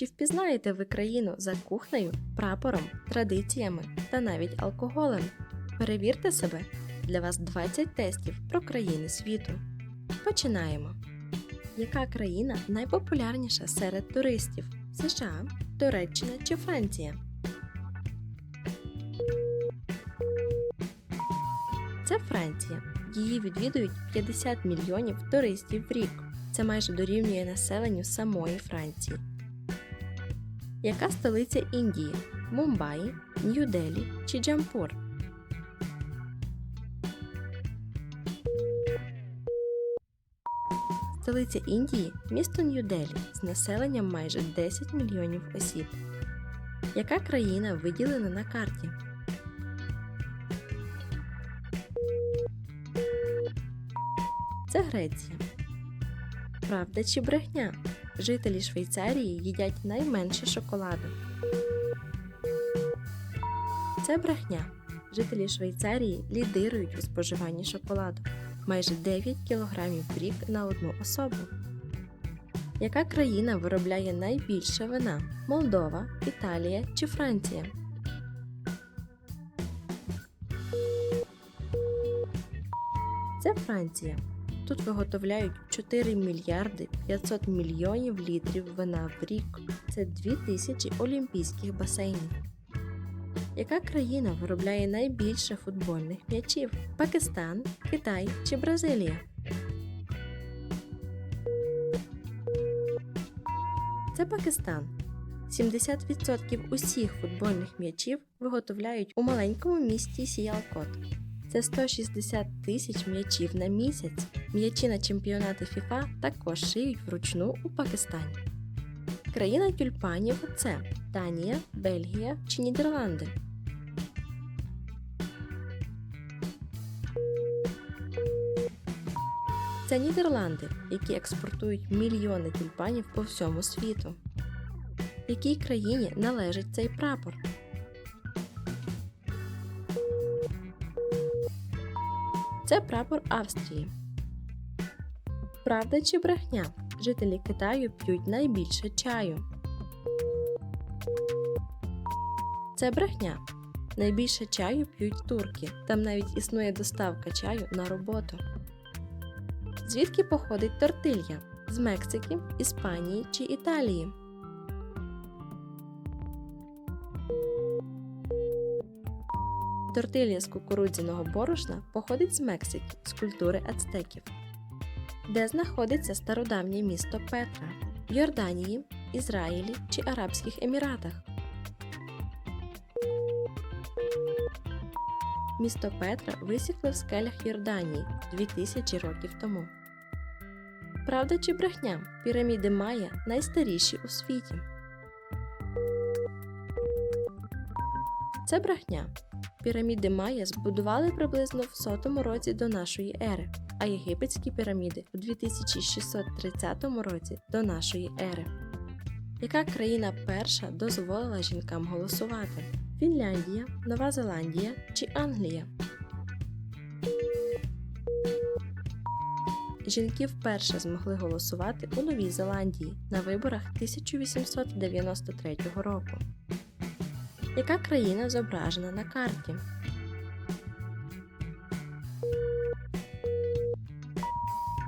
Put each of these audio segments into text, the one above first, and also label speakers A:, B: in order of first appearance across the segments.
A: Чи впізнаєте ви країну за кухнею, прапором, традиціями та навіть алкоголем? Перевірте себе. Для вас 20 тестів про країни світу. Починаємо. Яка країна найпопулярніша серед туристів? США, Туреччина чи Франція? Це Франція. Її відвідують 50 мільйонів туристів в рік. Це майже дорівнює населенню самої Франції. Яка столиця Індії? Мумбаї, Нью-Делі чи Джампур? Столиця Індії місто Нью-Делі з населенням майже 10 мільйонів осіб. Яка країна виділена на карті? Це Греція. Правда чи брехня? Жителі Швейцарії їдять найменше шоколаду. Це брехня. Жителі Швейцарії лідирують у споживанні шоколаду майже 9 кг в рік на одну особу. Яка країна виробляє найбільше вина? Молдова, Італія чи Франція? Це Франція. Тут виготовляють 4 мільярди 500 мільйонів літрів вина в рік. Це 2000 олімпійських басейнів. Яка країна виробляє найбільше футбольних м'ячів? Пакистан, Китай чи Бразилія? Це Пакистан. 70% усіх футбольних м'ячів виготовляють у маленькому місті Сіялкот. Це 160 тисяч м'ячів на місяць. М'ячі на чемпіонати ФІФА також шиють вручну у Пакистані. Країна тюльпанів це Данія, Бельгія чи Нідерланди. Це Нідерланди, які експортують мільйони тюльпанів по всьому світу. Якій країні належить цей прапор? Це прапор Австрії. Правда чи брехня? Жителі Китаю п'ють найбільше чаю. Це брехня. Найбільше чаю п'ють турки. Там навіть існує доставка чаю на роботу. Звідки походить тортилья? З Мексики, Іспанії чи Італії? Тортилья з кукурудзяного борошна походить з Мексики з культури ацтеків. Де знаходиться стародавнє місто Петра? Йорданії, Ізраїлі чи Арабських Еміратах? Місто Петра висікли в скелях Йорданії 2000 років тому. Правда чи брехня? Піраміди Майя найстаріші у світі. Це брехня. Піраміди Майя збудували приблизно в 100 році до нашої ери, а єгипетські піраміди у 2630 році до нашої ери. Яка країна перша дозволила жінкам голосувати? Фінляндія, Нова Зеландія чи Англія? Жінки вперше змогли голосувати у Новій Зеландії на виборах 1893 року. Яка країна зображена на карті?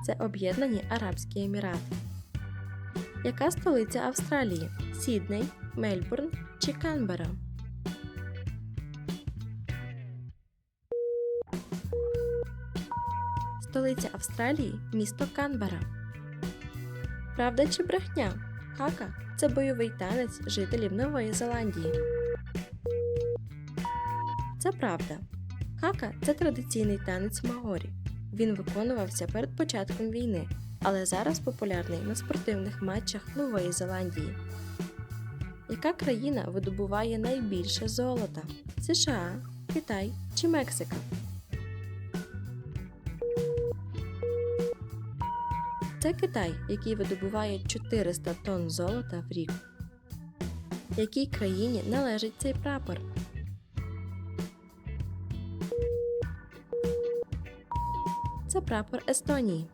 A: Це Об'єднані Арабські Емірати. Яка столиця Австралії? Сідней, Мельбурн чи Канбера? Столиця Австралії місто Канбера. Правда чи брехня? Хака це бойовий танець жителів Нової Зеландії. Це правда. Хака це традиційний танець Маорі. Він виконувався перед початком війни, але зараз популярний на спортивних матчах Нової Зеландії. Яка країна видобуває найбільше золота? США, Китай чи Мексика? Це Китай, який видобуває 400 тонн золота в рік. Якій країні належить цей прапор? Це прапор Естонії.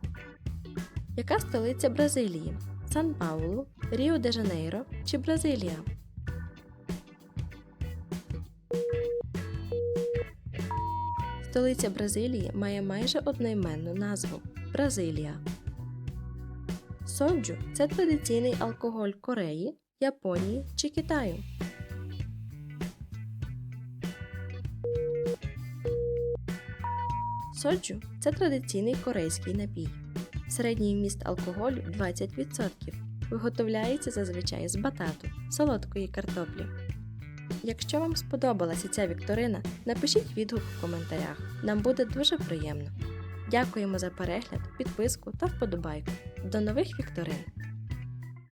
A: Яка столиця Бразилії? Сан Паулу, Ріо де Жанейро чи Бразилія? Столиця Бразилії має майже одноіменну назву Бразилія. Соджу це традиційний алкоголь Кореї, Японії чи Китаю. Соджу це традиційний корейський напій. Середній вміст алкоголю 20%. Виготовляється зазвичай з батату, солодкої картоплі. Якщо вам сподобалася ця вікторина, напишіть відгук в коментарях. Нам буде дуже приємно. Дякуємо за перегляд, підписку та вподобайку. До нових вікторин!